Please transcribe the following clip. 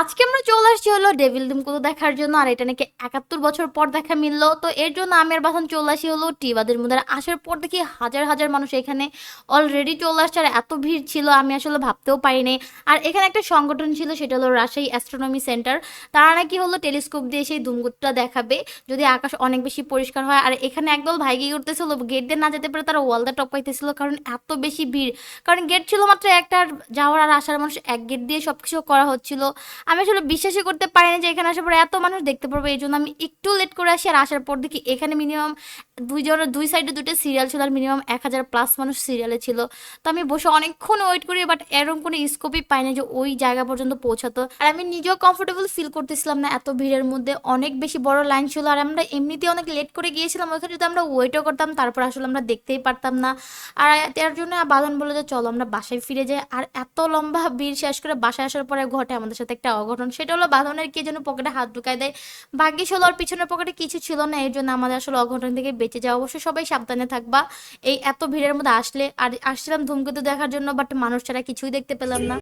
আজকে আমরা চলে আসছি হলো ডেভিল ধুমকুতো দেখার জন্য, আর এটা নাকি একাত্তর বছর পর দেখা মিললো। তো এর জন্য আমি আর বাসন চলে আসি হলো টিবাদের মধ্যে। আসার পর দেখি হাজার হাজার মানুষ এখানে অলরেডি চলে আসছে, আর এত ভিড় ছিল আমি আসলে ভাবতেও পারিনি। আর এখানে একটা সংগঠন ছিল, সেটা হলো রাজশাহী অ্যাস্ট্রোনমি সেন্টার তারা নাকি হলো টেলিস্কোপ দিয়ে সেই ধুমকুতটা দেখাবে, যদি আকাশ অনেক বেশি পরিষ্কার হয়। আর এখানে একদল ভাই গিয়ে করতেছিল গেট দিয়ে না যেতে পারে তারা ওয়ালটা টপাইতেছিল কারণ এত বেশি ভিড়। কারণ গেট ছিল মাত্র একটা যাওয়ার আর আসার মানুষ এক গেট দিয়ে সব কিছু করা হচ্ছিল। আমি আসলে বিশ্বাসই করতে পারিনি যে এখানে আসার পর এত মানুষ দেখতে পারব, এই জন্য আমি একটু লেট করে আসি আর আসার পর দেখি এখানে মিনিমাম দুইজনের দুই সাইডে দুটো সিরিয়াল ছিল আর মিনিমাম এক হাজার প্লাস মানুষ সিরিয়ালে ছিল। তো আমি বসে অনেকক্ষণ ওয়েট করি বাট এরকম কোনো স্কোপই পাইনি যে ওই জায়গা পর্যন্ত পৌঁছাতো। আর আমি নিজেও কমফোর্টেবল ফিল করতেছিলাম না এত ভিড়ের মধ্যে, অনেক বেশি বড় লাইন ছিল আর আমরা এমনিতে অনেক লেট করে গিয়েছিলাম, ওইখানে যদি আমরা ওয়েটও করতাম তারপর আসলে আমরা দেখতেই পারতাম না। আর এর জন্য বাদন বলে যে চলো আমরা বাসায় ফিরে যাই। আর এত লম্বা ভিড় শেষ করে বাসায় আসার পরে ঘটে আমাদের সাথে একটা অঘটন। সেটা হলো বাঁধনের কে যেন পকেটে হাত ঢুকায় দেয়। ভাগ্যিস হলো ওর পিছনের পকেটে কিছু ছিল না, এর জন্য আমাদের আসলে অঘটন থেকে বেঁচে যাওয়া। অবশ্যই সবাই সাবধানে থাকবা। এই এত ভিড়ের মধ্যে আসলে আর আসছিলাম ধূমকেতু দেখার জন্য বাট মানুষ ছাড়া কিছুই দেখতে পেলাম না।